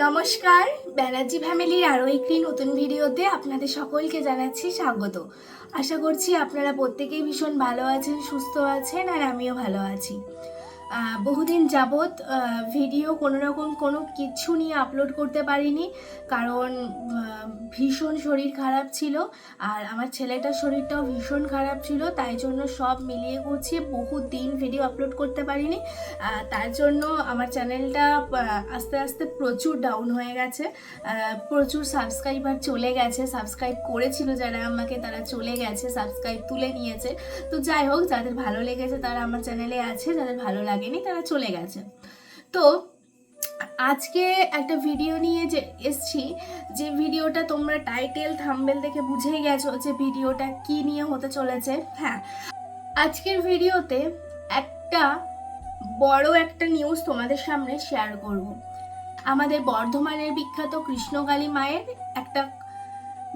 নমস্কার, ব্যানার্জি ফ্যামিলির আরও একটি নতুন ভিডিওতে আপনাদের সকলকে জানাচ্ছি স্বাগত। আশা করছি আপনারা প্রত্যেকেই ভীষণ ভালো আছেন, সুস্থ আছেন আর আমিও ভালো আছি। বহুদিন যাবৎ ভিডিও কোনো রকম কোনো কিছু নিয়ে আপলোড করতে পারিনি। কারণ ভীষণ শরীর খারাপ ছিল। আর আমার ছেলেটার শরীরটাও ভীষণ খারাপ ছিল। তাই জন্য সব মিলিয়ে গুছিয়ে বহু দিন ভিডিও আপলোড করতে পারিনি। তার জন্য আমার চ্যানেলটা আস্তে আস্তে প্রচুর ডাউন হয়ে গেছে। প্রচুর সাবস্ক্রাইবার চলে গেছে। সাবস্ক্রাইব করেছিল যারা আমাকে, তারা চলে গেছে। সাবস্ক্রাইব তুলে নিয়েছে। তো যাই হোক, যাদের ভালো লেগেছে তারা আমার চ্যানেলে আছে। যাদের ভালো লাগেনি, তারা চলে গেছে। তো আজকে একটা ভিডিও নিয়ে যে এসছি, যে ভিডিওটা তোমরা টাইটেল থাম্বেল দেখে বুঝেই গেছো যে ভিডিওটা কি নিয়ে হতে চলেছে। হ্যাঁ আজকের ভিডিওতে একটা বড় একটা নিউজ তোমাদের সামনে শেয়ার করব। আমাদের বর্ধমানের বিখ্যাত কৃষ্ণকালী মায়ের একটা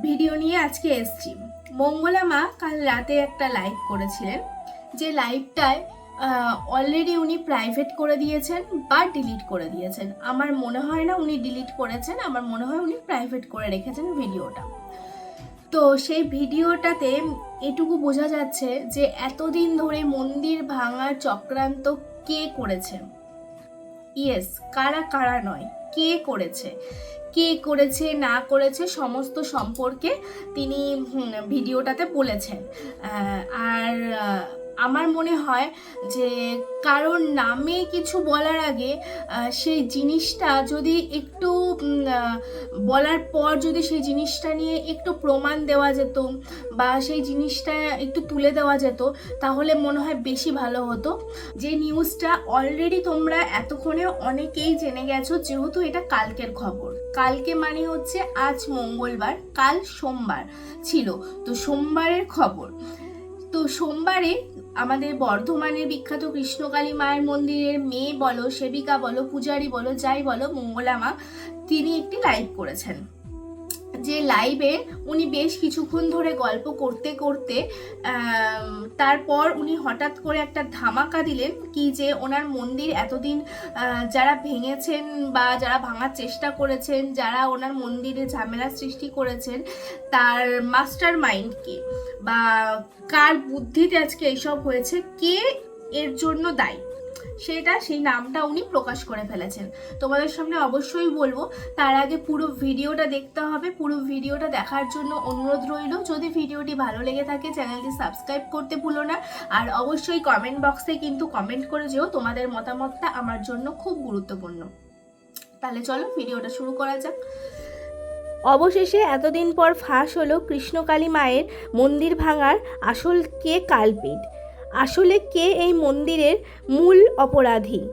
ভিডিও নিয়ে আজকে এসছি। মঙ্গলা মা কাল রাতে একটা লাইভ করেছিলেন। যে লাইভটায় অলরেডি উনি প্রাইভেট করে দিয়েছেন বা ডিলিট করে দিয়েছেন। আমার মনে হয় না উনি ডিলিট করেছেন, আমার মনে হয় উনি প্রাইভেট করে রেখেছেন ভিডিওটা। তো সেই ভিডিওটাতে এটুকু বোঝা যাচ্ছে যে এতদিন ধরে মন্দির ভাঙার চক্রান্ত কে করেছে? ইয়েস কারা কারা নয়, কে করেছে? কে করেছে, না করেছে সমস্ত সম্পর্কে তিনি ভিডিওটাতে বলেছেন। আর আমার মনে হয় যে কারোর নামে কিছু বলার আগে সেই জিনিসটা যদি একটু বলার পর যদি সেই জিনিসটা নিয়ে একটু প্রমাণ দেওয়া যেত বা সেই জিনিসটা একটু তুলে দেওয়া যেত, তাহলে মনে হয় বেশি ভালো হতো। যে নিউজটা অলরেডি তোমরা এতক্ষণে অনেকেই জেনে গেছো, যেহেতু এটা কালকের খবর। কালকে মানে হচ্ছে আজ মঙ্গলবার, কাল সোমবার ছিল। তো সোমবারের খবর। তো সোমবারে আমাদের বর্ধমানের বিখ্যাত কৃষ্ণকালী মায়ের মন্দিরের মেয়ে বলো, সেবিকা বলো, পূজারী বলো, যাই বলো, মঙ্গলা মা, তিনি একটি লাইভ করেছেন। যে লাইভে উনি বেশ কিছুক্ষণ ধরে গল্প করতে করতে তারপর উনি হঠাৎ করে একটা ধামাকা দিলেন কি যে ওনার মন্দির এতদিন যারা ভেঙেছেন বা যারা ভাঙার চেষ্টা করেছেন, যারা ওনার মন্দিরে ঝামেলা সৃষ্টি করেছেন, তার মাস্টার মাইন্ডকে বা কার বুদ্ধিতে আজকে এইসব হয়েছে? কে এর জন্য দায়ী? সেটা সেই নামটা উনি প্রকাশ করে ফেলেছেন। তোমাদের সামনে অবশ্যই বলব, তার আগে পুরো ভিডিওটা দেখতে হবে, পুরো ভিডিওটা দেখার জন্য অনুরোধ রইল। যদি ভিডিওটি ভালো লেগে থাকে, চ্যানেলটি সাবস্ক্রাইব করতে ভুলো না। আর অবশ্যই কমেন্ট বক্সে কিন্তু কমেন্ট করে যেও, তোমাদের মতামতটা আমার জন্য খুব গুরুত্বপূর্ণ। তাহলে চলো ভিডিওটা শুরু করা যাক। অবশেষে এতদিন পর ফাঁস হলো কৃষ্ণকালী মায়ের মন্দির ভাঙার আসল কে কালপিট? আসলে কে এই মন্দিরের মূল অপরাধী?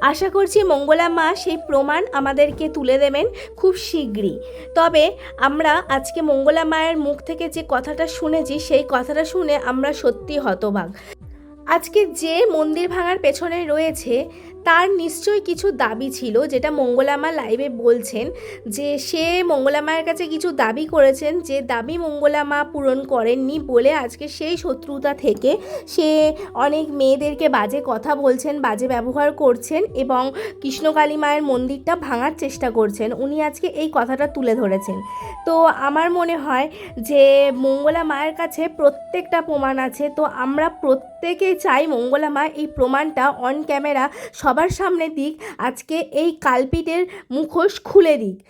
আশা করছি মঙ্গলা মা সেই প্রমাণ আমাদেরকে তুলে দেবেন খুব শীঘ্রই। তবে আমরা আজকে মঙ্গলা মায়ের মুখ থেকে যে কথাটা শুনেছি, সেই কথাটা শুনে আমরা সত্যি হতবাক। আজকে যে মন্দির ভাঙার পেছনে রয়েছে তার নিশ্চয়ই কিছু দাবি ছিল, যেটা মঙ্গলামা লাইভে বলছেন যে সে মঙ্গলামায়ের কাছে কিছু দাবি করেছেন, যে দাবি মঙ্গলামা পূরণ করেননি বলে আজকে সেই শত্রুতা থেকে সে অনেক মেয়েদেরকে বাজে কথা বলছেন, বাজে ব্যবহার করছেন এবং কৃষ্ণকালী মায়ের মন্দিরটা ভাঙার চেষ্টা করছেন। উনি আজকে এই কথাটা তুলে ধরেছেন। তো আমার মনে হয় যে মঙ্গলা মায়ের কাছে প্রত্যেকটা প্রমাণ আছে। তো আমরা প্রত্যেকে চাই মঙ্গলা মা এই প্রমাণটা অন ক্যামেরা সবার সামনে দিক, আজকে এই কালপিটের মুখোশ খুলে দিক।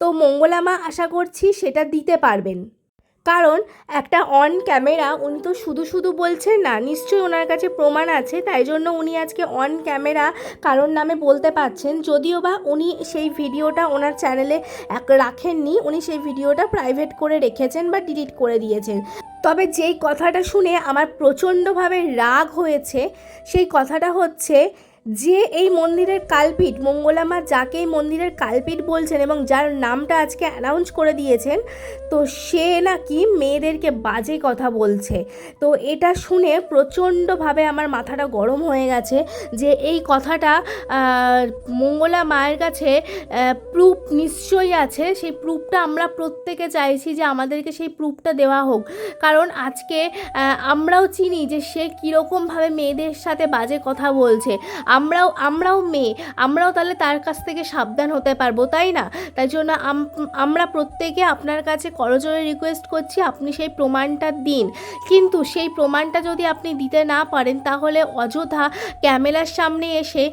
তো মঙ্গলা মা আশা করছি সেটা দিতে পারবেন। কারণ একটা অন ক্যামেরা উনি তো শুধু শুধু বলছেন না, নিশ্চয়ই ওনার কাছে প্রমাণ আছে, তাই জন্য উনি আজকে অন ক্যামেরা কারোর নামে বলতে পারছেন। যদিও বা উনি সেই ভিডিওটা ওনার চ্যানেলে এক- রাখেননি, উনি সেই ভিডিওটা প্রাইভেট করে রেখেছেন বা ডিলিট করে দিয়েছেন। তবে যেই কথাটা শুনে আমার প্রচণ্ডভাবে রাগ হয়েছে, সেই কথাটা হচ্ছে যে এই মন্দিরের কালপিট মঙ্গলামা যাকে এই মন্দিরের কালপিট বলছেন এবং যার নামটা আজকে অ্যানাউন্স করে দিয়েছেন, তো সে নাকি মেয়েদেরকে বাজে কথা বলছে। তো এটা শুনে প্রচণ্ডভাবে আমার মাথাটা গরম হয়ে গেছে যে এই কথাটা মঙ্গলা মায়ের কাছে প্রুফ নিশ্চয়ই আছে। সেই প্রুফটা আমরা প্রত্যেকে চাইছি যে আমাদেরকে সেই প্রুফটা দেওয়া হোক। কারণ আজকে আমরাও চিনি যে সে কীরকমভাবে মেয়েদের সাথে বাজে কথা বলছে। আমরাও আমরাও মেয়ে। আমরাও তাহলে তার কাছ থেকে সাবধান হতে পারব, তাই না? তাই জন্য আমরা প্রত্যেকে আপনার কাছে করজোরে রিকোয়েস্ট করছি, আপনি সেই প্রমাণটা দিন। কিন্তু সেই প্রমাণটা যদি আপনি দিতে না পারেন, তাহলে অযথা ক্যামেরার সামনে এসে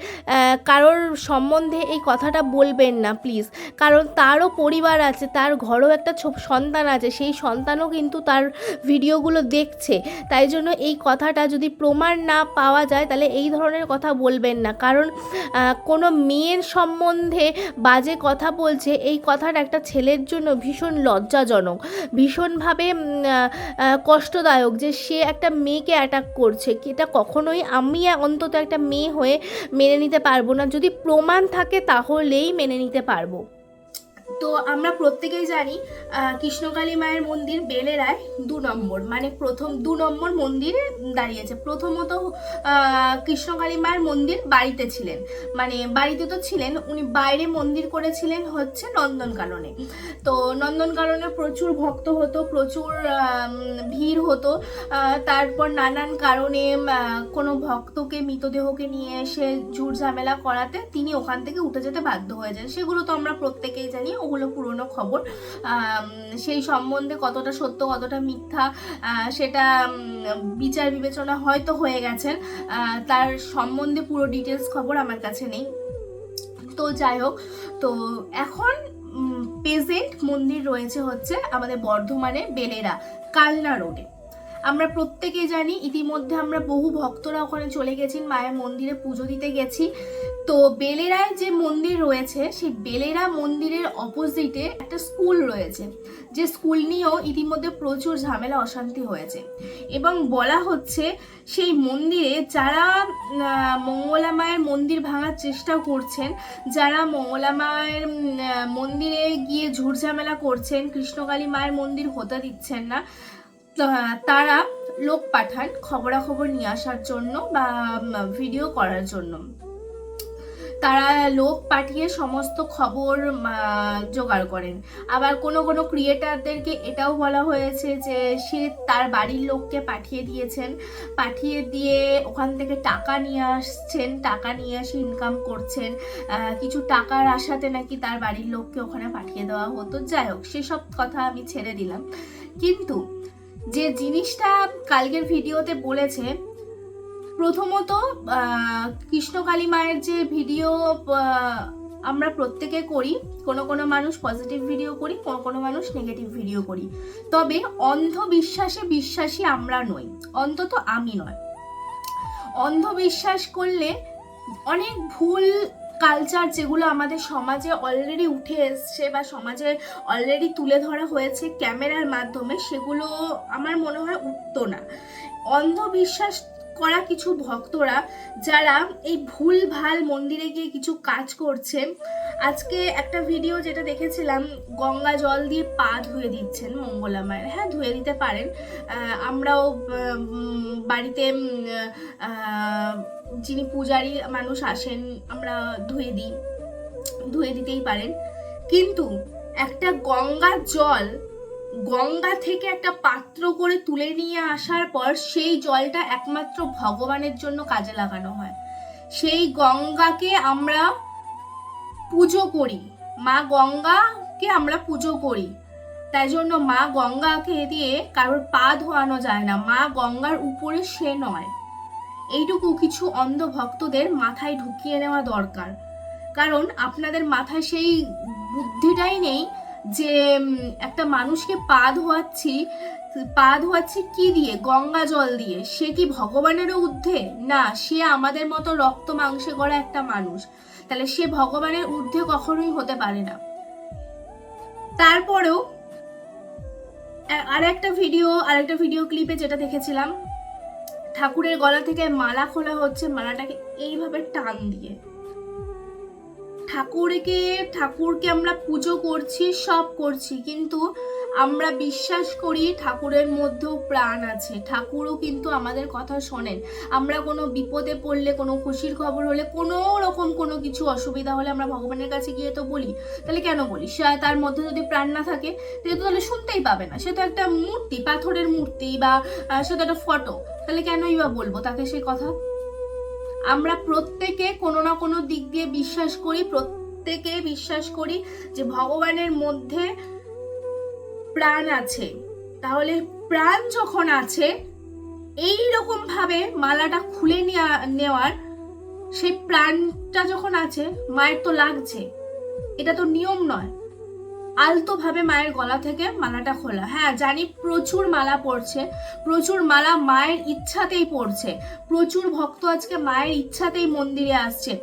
কারোর সম্বন্ধে এই কথাটা বলবেন না প্লিজ কারণ তারও পরিবার আছে, তার ঘরও একটা সন্তান আছে, সেই সন্তানও কিন্তু তার ভিডিওগুলো দেখছে। তাই জন্য এই কথাটা যদি প্রমাণ না পাওয়া যায়, তাহলে এই ধরনের কথা বলবেন না। কারণ কোনো মেয়ের সম্বন্ধে বাজে কথা বলছে, এই কথাটা একটা ছেলের জন্য ভীষণ লজ্জাজনক, ভীষণভাবে কষ্টদায়ক যে সে একটা মেয়েকে অ্যাটাক করছে। এটা কখনোই আমি অন্তত একটা মেয়ে হয়ে মেনে নিতে পারব না। যদি প্রমাণ থাকে তাহলেই মেনে নিতে পারব। তো আমরা প্রত্যেকেই জানি কৃষ্ণকালী মায়ের মন্দির বেলেরায় দু নম্বর মানে প্রথম দু নম্বর মন্দিরে দাঁড়িয়েছে। প্রথমত কৃষ্ণকালী মায়ের মন্দির বাড়িতে ছিলেন। মানে বাড়িতে তো ছিলেন, উনি বাইরে মন্দির করেছিলেন হচ্ছে নন্দনকাননে। তো নন্দনকাননে প্রচুর ভক্ত হতো, প্রচুর ভিড় হতো। তারপর নানান কারণে কোনো ভক্তকে, মৃতদেহকে নিয়ে এসে ঝুট ঝামেলা করাতে তিনি ওখান থেকে উঠে যেতে বাধ্য হয়ে যান। সেগুলো তো আমরা প্রত্যেকেই জানি ওগুলো পুরনো খবর। সেই সম্বন্ধে কতটা সত্য, কতটা মিথ্যা সেটা বিচার বিবেচনা হয়তো হয়ে গেছেন। তার সম্বন্ধে পুরো ডিটেলস খবর আমার কাছে নেই। তো যাই হোক, তো এখন প্রেজেন্ট মন্দির রয়েছে হচ্ছে আমাদের বর্ধমানে বেলেরা, কালনা রোডে আমরা প্রত্যেকেই জানি ইতিমধ্যে আমরা বহু ভক্তরা ওখানে চলে গেছি, মায়ের মন্দিরে পুজো দিতে গেছি। তো বেলেরায় যে মন্দির রয়েছে, সেই বেলেরা মন্দিরের অপোজিটে একটা স্কুল রয়েছে। যে স্কুল নিয়েও ইতিমধ্যে প্রচুর ঝামেলা, অশান্তি হয়েছে। এবং বলা হচ্ছে সেই মন্দিরে যারা মঙ্গলা মায়ের মন্দির ভাঙার চেষ্টা করছেন, যারা মঙ্গলা মায়ের মন্দিরে গিয়ে ঝুট ঝামেলা করছেন, কৃষ্ণকালী মায়ের মন্দির হতে দিচ্ছেন না তারা লোক পাঠান খবরাখবর নিয়ে আসার জন্য বা ভিডিও করার জন্য। তারা লোক পাঠিয়ে সমস্ত খবর জোগাড় করেন। আবার কোনো কোনো ক্রিয়েটারদেরকে এটাও বলা হয়েছে যে, সে তার বাড়ির লোককে পাঠিয়ে দিয়েছেন। পাঠিয়ে দিয়ে ওখান থেকে টাকা নিয়ে আসছেন, টাকা নিয়ে এসে ইনকাম করছেন। কিছু টাকার আশাতে নাকি তার বাড়ির লোককে ওখানে পাঠিয়ে দেওয়া হতো। যাই হোক, সেসব কথা আমি ছেড়ে দিলাম। কিন্তু যে জিনিসটা কালকের ভিডিওতে বলেছে, প্রথমত কৃষ্ণকালী মায়ের যে ভিডিও আমরা প্রত্যেকে করি, কোনো কোনো মানুষ পজিটিভ ভিডিও করি, কোনো কোনো মানুষ নেগেটিভ ভিডিও করি। তবে অন্ধবিশ্বাসে বিশ্বাসী আমরা নই, অন্তত আমি নয়। অন্ধবিশ্বাস করলে অনেক ভুল কালচার যেগুলো আমাদের সমাজে অলরেডি উঠে এসছে বা সমাজে অলরেডি তুলে ধরা হয়েছে ক্যামেরার মাধ্যমে, সেগুলো আমার মনে হয় উঠতো না। অন্ধবিশ্বাস করা কিছু ভক্তরা যারা এই ভুল ভালো মন্দিরে গিয়ে কিছু কাজ করছে, আজকে একটা ভিডিও যেটা দেখেছিলাম, গঙ্গা জল দিয়ে পা ধুয়ে দিচ্ছেন মঙ্গলা মায়ের। হ্যাঁ ধুয়ে দিতে পারেন। আমরাও বাড়িতে যিনি পূজারি মানুষ আসেন, আমরা ধুয়ে দিই, ধুয়ে দিতেই পারেন। কিন্তু একটা গঙ্গার জল, গঙ্গা থেকে একটা পাত্র করে তুলে নিয়ে আসার পর সেই জলটা একমাত্র ভগবানের জন্য কাজে লাগানো হয়। সেই গঙ্গাকে আমরা পুজো করি। মা গঙ্গাকে আমরা পুজো করি। তাই জন্য মা গঙ্গাকে দিয়ে কারোর পা ধোয়ানো যায় না। মা গঙ্গার উপরে সে নয়। এইটুকু কিছু অন্ধ ভক্তদের মাথায় ঢুকিয়ে নেওয়া দরকার। কারণ আপনাদের মাথায় সেই বুদ্ধিটাই নেই যে একটা মানুষকে পা ধোয়াচ্ছি পা ধোয়াচ্ছি কি দিয়ে? গঙ্গা জল দিয়ে। সে কি ভগবানেরও ঊর্ধ্বে? না, সে আমাদের মতো রক্ত মাংসে গড়া একটা মানুষ। তাহলে সে ভগবানের ঊর্ধ্বে কখনোই হতে পারে না। তারপরেও আর একটা ভিডিও আর একটা ভিডিও ক্লিপে যেটা দেখেছিলাম ঠাকুরের গলা থেকে মালা খোলা হচ্ছে মালাটাকে এইভাবে টান দিয়ে। ঠাকুরকে ঠাকুরকে আমরা পুজো করছি, সব করছি, কিন্তু আমরা বিশ্বাস করি ঠাকুরের মধ্যেও প্রাণ আছে। ঠাকুরও কিন্তু আমাদের কথা শোনেন। আমরা কোনো বিপদে পড়লে, কোনো খুশির খবর হলে, কোনো রকম কোনো কিছু অসুবিধা হলে আমরা ভগবানের কাছে গিয়ে তো বলি, তাহলে কেন বলি সে তার মধ্যে যদি প্রাণ না থাকে, সে তো তাহলে শুনতেই পাবে না। সে তো একটা মূর্তি, পাথরের মূর্তি বা সে তো একটা ফটো তাহলে কেনই বা বলব তাকে সেই কথা? আমরা প্রত্যেকে কোনো না কোনো দিক দিয়ে বিশ্বাস করি, প্রত্যেকে বিশ্বাস করি যে ভগবানের মধ্যে প্রাণ আছে। তাহলে প্রাণ যখন আছে এই রকম ভাবে মালাটা খুলে নেওয়ার সেই প্রাণটা যখন আছে, মায়ের তো লাগছে। এটা তো নিয়ম নয়। আলতো ভাবে মায়ের গলা থেকে মালাটা খোলা। হ্যাঁ জানি প্রচুর মালা পড়ছে, প্রচুর মালা মায়ের ইচ্ছাতেই পড়ছে, প্রচুর ভক্ত আজকে মায়ের ইচ্ছাতেই মন্দিরে আসছে।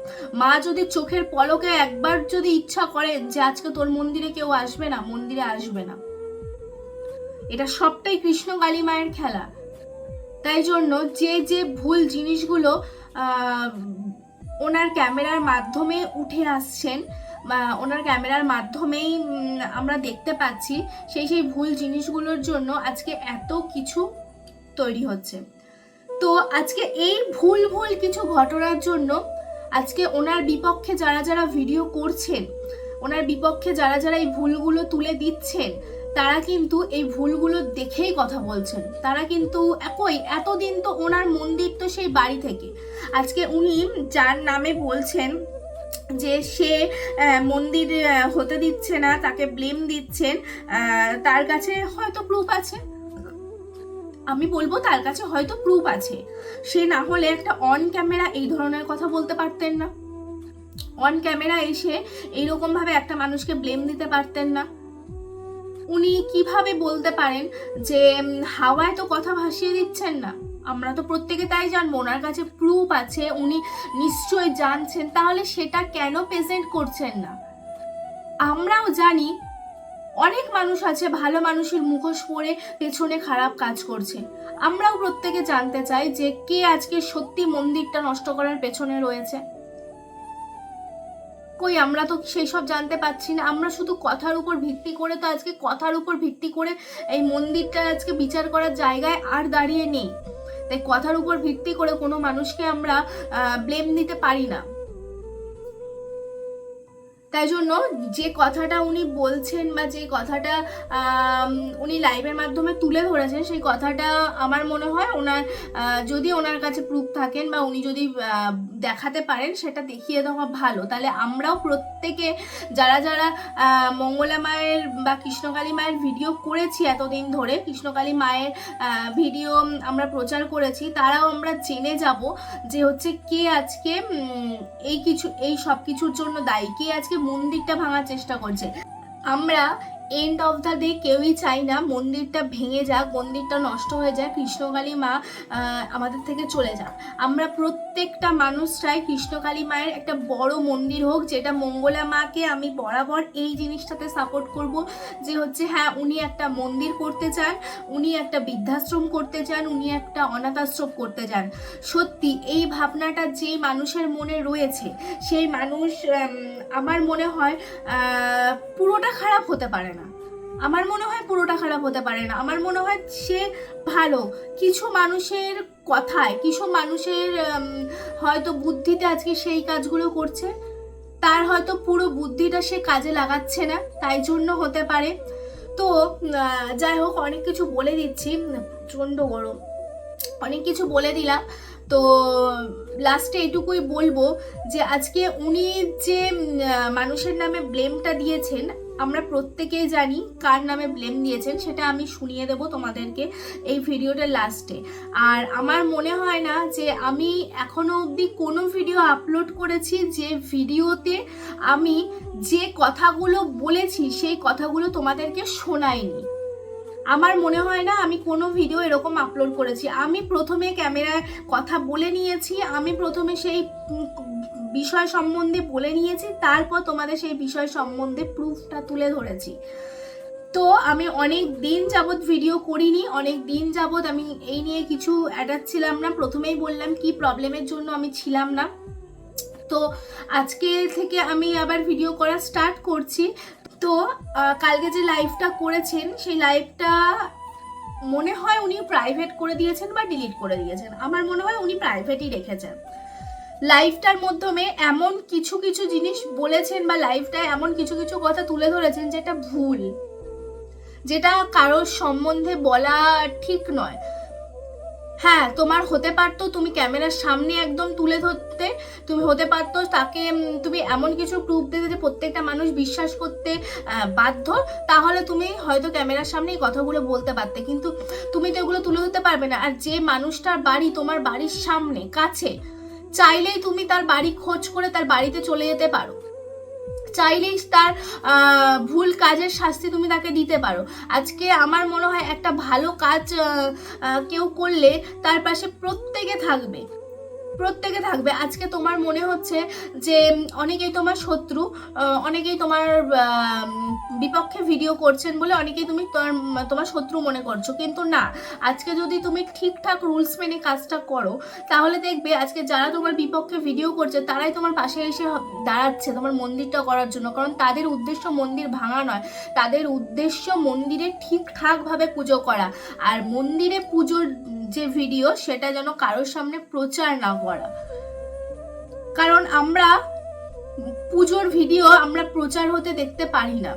মা যদি চোখের পলকে একবার যদি ইচ্ছা করেন যে আজকে তোর মন্দিরে কেউ আসবে না, মন্দিরে আসবে না। এটা সবটাই কৃষ্ণ কালী মায়ের খেলা। তাই জন্য যে যে ভুল জিনিসগুলো ওনার ক্যামেরার মাধ্যমে উঠে আসছেন ওনার ক্যামেরার মাধ্যমেই আমরা দেখতে পাচ্ছি সেই সেই ভুল জিনিসগুলোর জন্য আজকে এত কিছু তৈরি হচ্ছে। তো আজকে এই ভুল ভুল কিছু ঘটনার জন্য আজকে ওনার বিপক্ষে যারা যারা ভিডিও করছেন, ওনার বিপক্ষে যারা যারা এই ভুলগুলো তুলে দিচ্ছেন, তারা কিন্তু এই ভুলগুলো দেখেই কথা বলছেন। তারা কিন্তু একই, এতদিন তো ওনার মন্দির তো সেই বাড়ি থেকে। আজকে উনি যার নামে বলছেন যে সে মন্দির হতে দিচ্ছে না, তাকে ব্লেম দিচ্ছেন তার কাছে হয়তো প্রুফ আছে। আমি বলব তার কাছে হয়তো প্রুফ আছে। সে না হলে একটা অন ক্যামেরা এই ধরনের কথা বলতে পারতেন না। অন ক্যামেরা এসে এইরকম ভাবে একটা মানুষকে ব্লেম দিতে পারতেন না। উনি কীভাবে বলতে পারেন যে হাওয়ায় তো কথা ভাসিয়ে দিচ্ছেন না। আমরা তো প্রত্যেকে তাই জানব, ওনার কাছে প্রুফ আছে, উনি নিশ্চয়ই জানছেন, তাহলে সেটা কেন প্রেজেন্ট করছেন না? আমরাও জানি অনেক মানুষ আছে, ভালো মানুষের মুখোশ পরে পেছনে খারাপ কাজ করছে। আমরাও প্রত্যেকে জানতে চাই যে কে আজকে সত্যি মন্দিরটা নষ্ট করার পেছনে রয়েছে। কই, আমরা তো সেই সব জানতে পাচ্ছি না, আমরা শুধু কথার উপর ভিত্তি করে তো আজকে কথার উপর ভিত্তি করে এই মন্দিরটা আজকে বিচার করার জায়গায় আর দাঁড়িয়ে নেই। তাই কথার উপর ভিত্তি করে কোনো মানুষকে আমরা ব্লেম দিতে পারি না। তাই জন্য যে কথাটা উনি বলছেন বা যে কথাটা উনি লাইভের মাধ্যমে তুলে ধরেছেন, সেই কথাটা আমার মনে হয় ওনার যদি ওনার কাছে প্রুফ থাকেন বা উনি যদি দেখাতে পারেন, সেটা দেখিয়ে দেওয়া ভালো। তাহলে আমরাও প্রত্যেকে যারা যারা মঙ্গলা মায়ের বা কৃষ্ণকালী মায়ের ভিডিও করেছি এতদিন ধরে, কৃষ্ণকালী মায়ের ভিডিও আমরা প্রচার করেছি, তারাও আমরা জেনে যাব যে হচ্ছে কে আজকে এই কিছু, এই সব কিছুর জন্য দায়ী, কে আজকে মন্দিরটা ভাঙার চেষ্টা করছে। আমরা এন্ড অফ দ্য ডে কেউই চাই না মন্দিরটা ভেঙে যাক মন্দিরটা নষ্ট হয়ে যায় কৃষ্ণকালী মা আমাদের থেকে চলে যাক। আমরা প্রত্যেকটা মানুষ চাই কৃষ্ণকালী মায়ের একটা বড় মন্দির হোক যেটা মঙ্গলা মাকে আমি বরাবর এই জিনিসটাতে সাপোর্ট করব যে হচ্ছে হ্যাঁ উনি একটা মন্দির করতে চান উনি একটা বৃদ্ধাশ্রম করতে চান উনি একটা অনাথ আশ্রম করতে চান। সত্যি এই ভাবনাটা যে মানুষের মনে রয়েছে সেই মানুষ আমার মনে হয় আহ, পুরোটা খারাপ হতে পারে না। আমার মনে হয় পুরোটা খারাপ হতে পারে না। আমার মনে হয় সে ভালো। কিছু মানুষের কথায়, কিছু মানুষের হয়তো বুদ্ধিতে আজকে সেই কাজগুলো করছে, তার হয়তো পুরো বুদ্ধিটা সে কাজে লাগাচ্ছে না, তাই জন্য হতে পারে। তো যাই হোক, অনেক কিছু বলে দিচ্ছি, প্রচণ্ড গরম। অনেক কিছু বলে দিলাম। তো লাস্টে এটুকুই বলব যে, আজকে উনি যে মানুষের নামে ব্লেমটা দিয়েছেন আমরা প্রত্যেকেই জানি কার নামে ব্লেম দিয়েছেন, সেটা আমি শুনিয়ে দেব তোমাদেরকে এই ভিডিওটার লাস্টে আর আমার মনে হয় না যে আমি এখনও অবধি কোনো ভিডিও আপলোড করেছি যে ভিডিওতে আমি যে কথাগুলো বলেছি, সেই কথাগুলো তোমাদেরকে শোনাইনি। আমার মনে হয় না আমি কোনো ভিডিও এরকম আপলোড করেছি। আমি প্রথমে ক্যামেরায় কথা বলে নিয়েছি, আমি প্রথমে সেই বিষয় সম্বন্ধে বলে নিয়েছি, তারপর তোমাদের সেই বিষয় সম্বন্ধে প্রুফটা তুলে ধরেছি। তো আমি অনেক দিন যাবৎ ভিডিও করিনি, অনেক দিন যাবৎ আমি এই নিয়ে কিছু অ্যাটাচ ছিলাম না। প্রথমেই বললাম কি প্রবলেমের জন্য আমি ছিলাম না। তো আজকে থেকে আমি আবার ভিডিও করা স্টার্ট করছি। তো কালকে যে লাইভটা করেছেন, সেই লাইভটা মনে হয় উনি প্রাইভেট করে দিয়েছেন বা ডিলিট করে দিয়েছেন। আমার মনে হয় উনি প্রাইভেটই রেখেছেন। লাইভটার মাধ্যমে এমন কিছু কিছু জিনিস বলেছেন বা লাইভটায় এমন কিছু কিছু কথা তুলে ধরেছেন যেটা ভুল। যেটা কারোর সম্বন্ধে বলা ঠিক নয়। হ্যাঁ তোমার হতে পারতো তুমি ক্যামেরার সামনে একদম তুলে ধরতে, তুমি হতে পারতো তাকে তুমি এমন কিছু প্রুফ দিতে যে প্রত্যেকটা মানুষ বিশ্বাস করতে বাধ্য, তাহলে তুমি হয়তো ক্যামেরার সামনে এই কথাগুলো বলতে পারতে। কিন্তু তুমি তো এগুলো তুলে ধরতে পারবে না। আর যে মানুষটার বাড়ি তোমার বাড়ির সামনে, কাছে চাইলেই তুমি তার বাড়ি খোঁজ করে তার বাড়িতে চলে যেতে পারো। চাইলেই তার ভুল কাজের শাস্তি তুমি তাকে দিতে পারো। আজকে আমার মনে হয় একটা ভালো কাজ কেউ করলে তার পাশে প্রত্যেকে থাকবে। প্রত্যেকে থাকবে। আজকে তোমার মনে হচ্ছে যে অনেকেই তোমার শত্রু অনেকেই তোমার বিপক্ষে ভিডিও করছেন বলে অনেকেই তুমি তোমার শত্রু মনে করছ। কিন্তু না, আজকে যদি তুমি ঠিকঠাক রুলস মেনে কাজটা করো, তাহলে দেখবে আজকে যারা তোমার বিপক্ষে ভিডিও করছে, তারাই তোমার পাশে এসে দাঁড়াচ্ছে তোমার মন্দিরটা করার জন্য। কারণ তাদের উদ্দেশ্য মন্দির ভাঙা নয়। তাদের উদ্দেশ্য মন্দিরে ঠিকঠাকভাবে পুজো করা। আর মন্দিরে পুজোর যে ভিডিও সেটা যেন কারোর সামনে প্রচার না করা কারণ আমরা পুজোর ভিডিও আমরা প্রচার হতে দেখতে পারি না।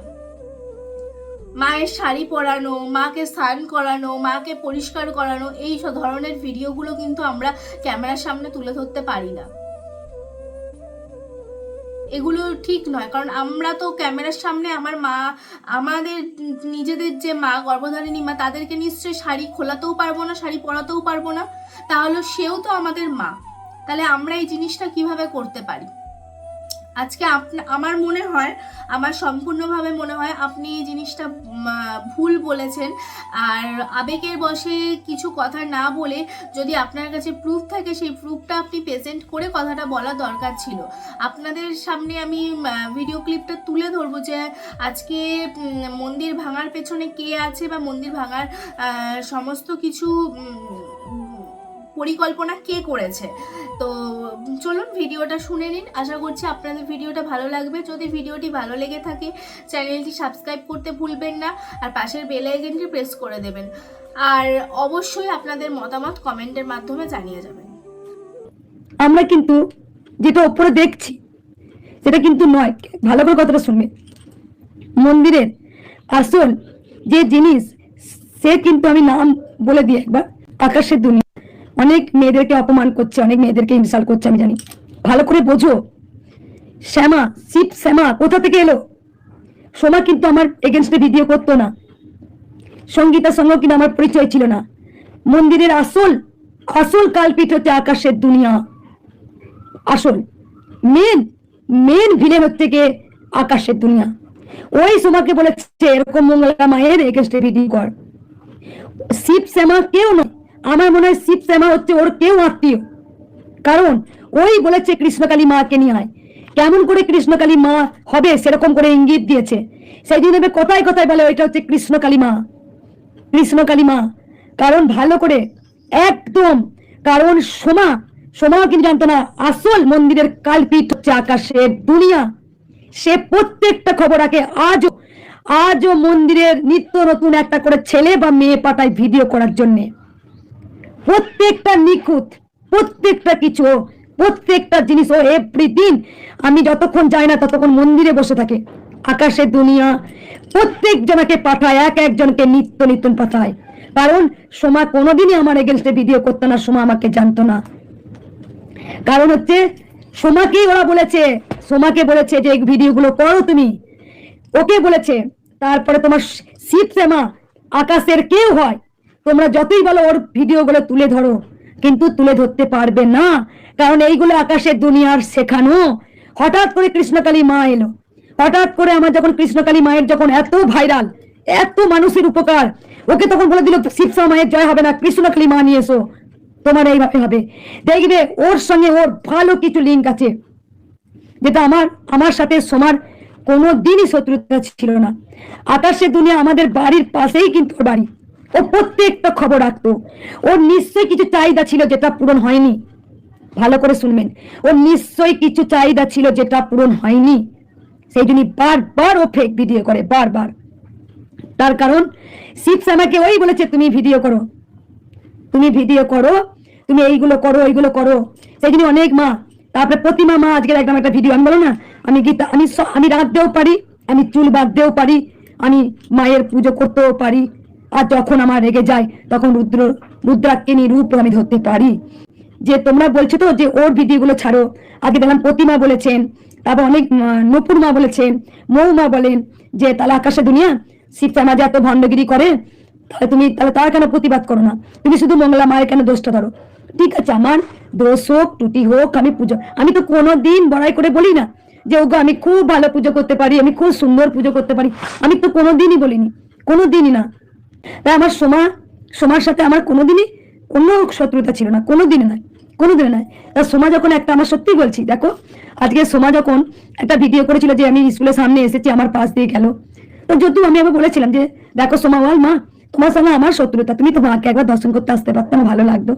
মায়ের শাড়ি পরানো, মাকে স্নান করানো, মাকে পরিষ্কার করানো, এই ধরনের ভিডিওগুলো কিন্তু আমরা ক্যামেরার সামনে তুলে ধরতে পারি না। এগুলো ঠিক নয়, কারণ আমরা তো ক্যামেরার সামনে আমার মা, আমাদের নিজেদের যে মা, গর্ভধারিণী মা, তাদেরকে নিশ্চয়ই শাড়ি খোলাতেও পারব না, শাড়ি পরাতেও পারব না। তাহলে সেও তো আমাদের মা। তাহলে আমরা এই জিনিসটা কীভাবে করতে পারি? আজকে আমার মনে হয়, আমার সম্পূর্ণভাবে মনে হয় আপনি এই জিনিসটা ভুল বলেছেন। আর আবেগের বসে কিছু কথা না বলে যদি আপনার কাছে প্রুফ থাকে, সেই প্রুফটা আপনি প্রেজেন্ট করে কথাটা বলা দরকার ছিল। আপনাদের সামনে আমি ভিডিও ক্লিপটা তুলে ধরবো যে আজকে মন্দির ভাঙার পেছনে কে আছে বা মন্দির ভাঙার সমস্ত কিছু পরিকল্পনা কে করেছে? তো চলুন ভিডিওটা শুনে নিন। আশা করছি আপনাদের ভিডিওটা ভালো লাগবে। যদি ভিডিওটি ভালো লেগে থাকে, চ্যানেলটি সাবস্ক্রাইব করতে ভুলবেন না আর পাশের বেল আইকনটি প্রেস করে দেবেন। আর অবশ্যই আপনাদের মতামত কমেন্টের মাধ্যমে জানিয়ে যাবেন। আমরা কিন্তু যেটা ওপরে দেখছি, সেটা কিন্তু নয়। ভালো করে কথাটা শুনবে। মন্দিরের আসল যে জিনিস, সে কিন্তু আমি নাম বলে দিই একবার, আকাশের দুনিয়া। অনেক মেয়েদেরকে অপমান করছে, অনেক মেয়েদেরকে ইনসাল্ট করছে, আমি জানি। ভালো করে বোঝো। শ্যামা, শিব, শ্যামা, কোথা থেকে এলো? সোমা কিন্তু আমার এগেনস্টে ভিডিও করতো না। সঙ্গীতার সঙ্গেও কিন্তু আমার পরিচয় ছিল না। মন্দিরের আসল আসল কালপিট হচ্ছে আকাশের দুনিয়া। আসল মেন মেন ভিলেন হচ্ছে কে? আকাশের দুনিয়া। ওই সোমাকে বলেছে, এরকম মঙ্গলা মায়ের এগেস্টে ভিডিও কর। শিব, শ্যামা কেউ নয়। আমার মনে হয় শিব শ্যামা হচ্ছে ওর কেউ আত্মীয়। কারণ ওই বলেছে কৃষ্ণকালী মাকে নিয়ে আয়। কেমন করে কৃষ্ণকালী মা হবে সেরকম করে ইঙ্গিত দিয়েছে। সেই জন্য কথায় কথায় বলে ওইটা হচ্ছে কৃষ্ণকালী মা। কৃষ্ণকালী মা। কারণ ভালো করে একদম, কারণ সোমা সোমাও কিন্তু জানতো না, আসল মন্দিরের কালপিট হচ্ছে আকাশের দুনিয়া। সে প্রত্যেকটা খবর রাখে আজও আজও মন্দিরের নিত্য নতুন একটা করে ছেলে বা মেয়ে পাঠায় ভিডিও করার জন্যে। প্রত্যেকটা নিখুঁত, প্রত্যেকটা কিছু, প্রত্যেকটা জিনিস, ও এভরিদিন আমি যতক্ষণ যাই না ততক্ষণ মন্দিরে বসে থাকে। আকাশের দুনিয়া, প্রত্যেক জনকে পাঠায়, এক একজনকে নিত্য নিত্য পাঠায়। কারণ সোমা কোনোদিনই আমার এগেনস্টে ভিডিও করতো না, সোমা আমাকে জানতো না। কারণ হচ্ছে, সোমাকেই ওরা বলেছে, সোমাকে বলেছে যে, এই ভিডিওগুলো করো তুমি। ওকে বলেছে, তারপরে তোমার শিব শ্যামা আকাশের কেউ হয় তোমরা যতই বলো ওর ভিডিওগুলো তুলে ধরো, কিন্তু তুলে ধরতে পারবে না। কারণ এইগুলো আকাশের দুনিয়ার শেখানো। হঠাৎ করে কৃষ্ণকালী মা এলো। হঠাৎ করে আমার যখন কৃষ্ণকালী মায়ের যখন এত ভাইরাল, এত মানুষের উপকার, ওকে তখন বলে দিল, শিবসা মায়ের জয় হবে না, কৃষ্ণকালী মা নিয়ে এসো। তোমার এইভাবে হবে। দেখবে ওর সঙ্গে ওর ভালো কিছু লিঙ্ক আছে। যেটা আমার আমার সাথে সোমার কোনো দিনই শত্রুতা ছিল না। আকাশের দুনিয়া আমাদের বাড়ির পাশেই কিন্তু বাড়ি। ও প্রত্যেকটা খবর রাখতো। ওর নিশ্চয়ই কিছু চাহিদা ছিল যেটা পূরণ হয়নি। ভালো করে শুনবেন। ওর নিশ্চয়ই কিছু চাহিদা ছিল যেটা পূরণ হয়নি। সেই জন্য বারবার ও ফেক ভিডিও করে, বারবার। তার কারণ শিব শ্যামাকে ওই বলেছে, তুমি ভিডিও করো। তুমি ভিডিও করো। তুমি এইগুলো করো এইগুলো করো। সেই জন্য অনেক মা, তারপরে প্রতিমা মা আজকে একদম একটা ভিডিও আমি বলো না, আমি গীতা, আমি আমি রাঁধতেও পারি, আমি চুল বাঁধতেও পারি, আমি মায়ের পুজো করতেও পারি। আর যখন আমার রেগে যায়, তখন রুদ্র রুদ্রাক্ষিনী রূপ আমি ধরতে পারি। যে তোমরা বলছো তো যে ওর ভিডিওগুলো ছাড়ো, আগে দেখলাম প্রতিমা বলেছেন, তারপর অনেক নপুর মা বলেছেন, মৌমা বলেন যে, তাহলে আকাশে দুনিয়া শিব সমাজে এত ভণ্ডগিরি করে, তাহলে তুমি, তাহলে তার কেন প্রতিবাদ করো না? তুমি শুধু মঙ্গলা মায়ের কেন দোষটা ধরো? ঠিক আছে, আমার দোষ হোক, ত্রুটি হোক, আমি পুজো, আমি তো কোনো দিন বড়াই করে বলি না যে, ওগো, আমি খুব ভালো পুজো করতে পারি, আমি খুব সুন্দর পুজো করতে পারি। আমি তো কোনো দিনই বলিনি কোনো দিনই না। আমার সোমা, সোমার সাথে আমার কোনোদিনই কোনো শত্রুতা ছিল না কোনো দিনে নয় কোনো দিনে নয়। তা সোমা যখন একটা আমার সত্যি বলছি, দেখো, আজকে সোমা যখন একটা ভিডিও করেছিল যে আমি স্কুলের সামনে এসেছি, আমার পাশ দিয়ে গেল। তো যদিও আমি আবার বলেছিলাম যে, দেখো সোমা, বল মা, তোমার সঙ্গে আমার শত্রুতা, তুমি তো মাকে একবার দর্শন করতে আসতে পারতাম ভালো লাগতো।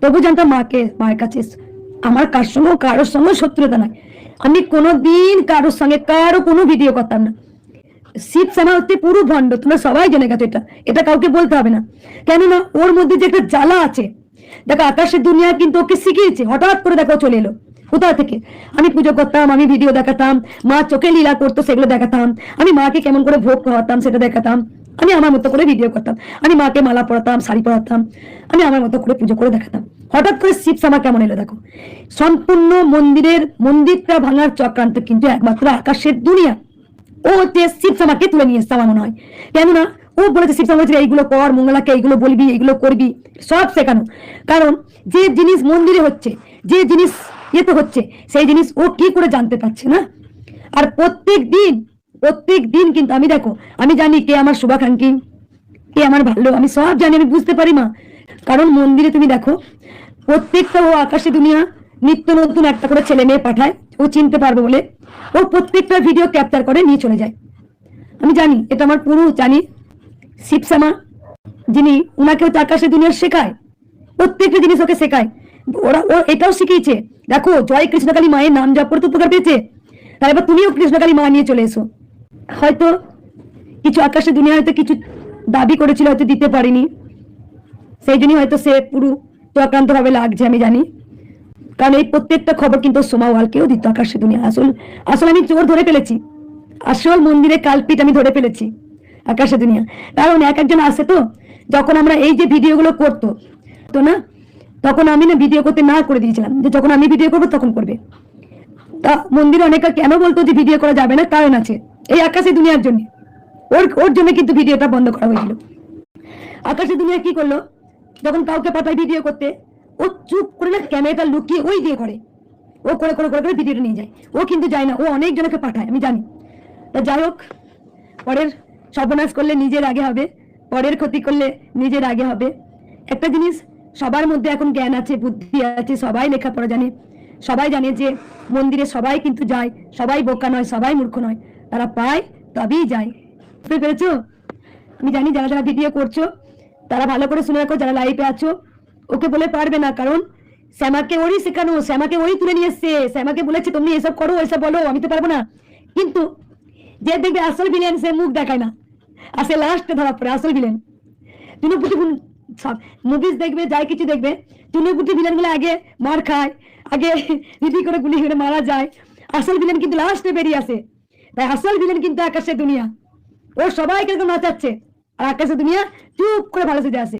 তবু জানতাম মাকে, মায়ের কাছে আমার কার সঙ্গে, কারোর সঙ্গে শত্রুতা নয়। আমি কোনোদিন কারোর সঙ্গে কারও কোনো ভিডিও করতাম না। শিব সেনা হচ্ছে পুরো ভণ্ড, তোমরা সবাই জেনে গেছো এটা। এটা কাউকে বলতে হবে না। কেননা, ওর মধ্যে যে একটা জ্বালা আছে, দেখো আকাশের দুনিয়া কিন্তু ওকে শিখিয়েছে। হঠাৎ করে দেখো চলে এলো। কোথা থেকে? আমি পুজো করতাম, আমি ভিডিও দেখাতাম, মা চোখে লীলা করতো, সেগুলো দেখাতাম। আমি মাকে কেমন করে ভোগ খাওয়াতাম, সেটা দেখাতাম। আমি আমার মতো করে ভিডিও করতাম। আমি মাকে মালা পরাতাম, শাড়ি পরাতাম। আমি আমার মতো করে পুজো করে দেখাতাম। হঠাৎ করে শিব সামা কেমন এলো, দেখো। সম্পূর্ণ মন্দিরের মন্দিরটা ভাঙার চক্রান্ত কিন্তু একমাত্র আকাশের দুনিয়া। ও হচ্ছে শিব সামাকে তুলে নিয়ে এসছে আমার মনে হয়। কেননা ও বলেছে শিব সামা বলেছে, এইগুলো কর মঙ্গলাকে এইগুলো বলবি এইগুলো করবি সব শেখানো। কারণ যে জিনিস মন্দিরে হচ্ছে যে জিনিস ইয়েতে হচ্ছে সেই জিনিস ও কি করে জানতে পারছে না? আর প্রত্যেক দিন প্রত্যেক দিন কিন্তু আমি দেখো আমি জানি কে আমার শুভাকাঙ্ক্ষী কে আমার ভালো আমি সব জানি আমি বুঝতে পারি মা। কারণ মন্দিরে তুমি দেখো প্রত্যেকটা ও আকাশে দুনিয়া নিত্য নতুন একটা করে ছেলে মেয়ে পাঠায়, ও চিনতে পারবে বলে ও প্রত্যেকটা ভিডিও ক্যাপচার করে নিয়ে চলে যায়। আমি জানি এটা আমার পুরো জানি। শিবসামা যিনি ওনাকেও তো আকাশে দুনিয়া শেখায়, প্রত্যেকটা জিনিস ওকে শেখায়। ওরা, ও এটাও শিখিয়েছে, দেখো, জয় কৃষ্ণকালী মায়ের নাম জপ করে তো উপকার পেয়েছে। তাই এবার তুমিও কৃষ্ণকালী মা নিয়ে চলে এসো। হয়তো কিছু আকাশে দুনিয়া হয়তো কিছু দাবি করেছিল, হয়তো দিতে পারিনি। সেই জন্যই হয়তো সে পুরো চক্রান্ত ভাবে লাগছে, আমি জানি। কারণ এই প্রত্যেকটা খবর কিন্তু সোমা ওয়ালকেও দিত আকাশে দুনিয়া। আসল আসলে আমি চোর ধরে ফেলেছি। আসল মন্দিরে কালপিট আমি ধরে ফেলেছি আকাশে দুনিয়া। কারণ এক একজন আসে তো, যখন আমরা এই যে ভিডিওগুলো করতো, তো না, তখন আমি না ভিডিও করতে না করে দিয়েছিলাম। যে যখন আমি ভিডিও করব তখন করবে। তা মন্দিরে অনেকে কেন বলতো যে ভিডিও করা যাবে না? কারণ আছে। এই আকাশে দুনিয়ার জন্য। ওর ওর জন্য কিন্তু ভিডিওটা বন্ধ করা হয়েছিল। আকাশে দুনিয়া কি করল? যখন কাউকে পাঠায় ভিডিও করতে ও চুপ করে না ক্যামেরাটা লুকিয়ে ওই দিয়ে করে ও করে করে করে করে ভিডিওটা নিয়ে যায়। ও কিন্তু যায় না। ও অনেক জনকে পাঠায়, আমি জানি। তা যাই হোক, পরের সর্বনাশ করলে নিজের আগে হবে, পরের ক্ষতি করলে নিজের আগে হবে। একটা জিনিস, সবার মধ্যে এখন জ্ঞান আছে, বুদ্ধি আছে, সবাই লেখাপড়া জানে। সবাই জানে যে মন্দিরে সবাই কিন্তু যায়, সবাই বোকা নয়, সবাই মূর্খ নয়। তারা পায়, তবেই যায়। বুঝতে পেরেছ? আমি জানি যারা যারা ভিডিও করছ, তারা ভালো করে শুনে রাখো, যারা লাইভে আছো। ওকে বলে পারবে না, কারণ শ্যামাকে ওরই শেখানো, শ্যামাকে ওরই তুলে নিয়ে এসছে। শ্যামাকে বলেছে তুমি এসব করো, এসব বলো, আমি তো পারব না। কিন্তু যে দেখবে আসল ভিলেন সে মুখ দেখায় না। আর সে লাস্টে ধরা পড়ে, আসল ভিলেন চুনুপুটি সব মুভিজ দেখবে, যাই কিছু দেখবে চুনুপুটি ভিলেনগুলো আগে মার খায়, আগে দিদি করে গুলি করে মারা যায়। আসল ভিলেন কিন্তু লাস্টে বেরিয়ে আসে। তাই আসল ভিলেন কিন্তু আকাশের দুনিয়া। ও সবাইকে নাচাচ্ছে, আর আকাশের দুনিয়া চুপ করে ভালো সেজে আসে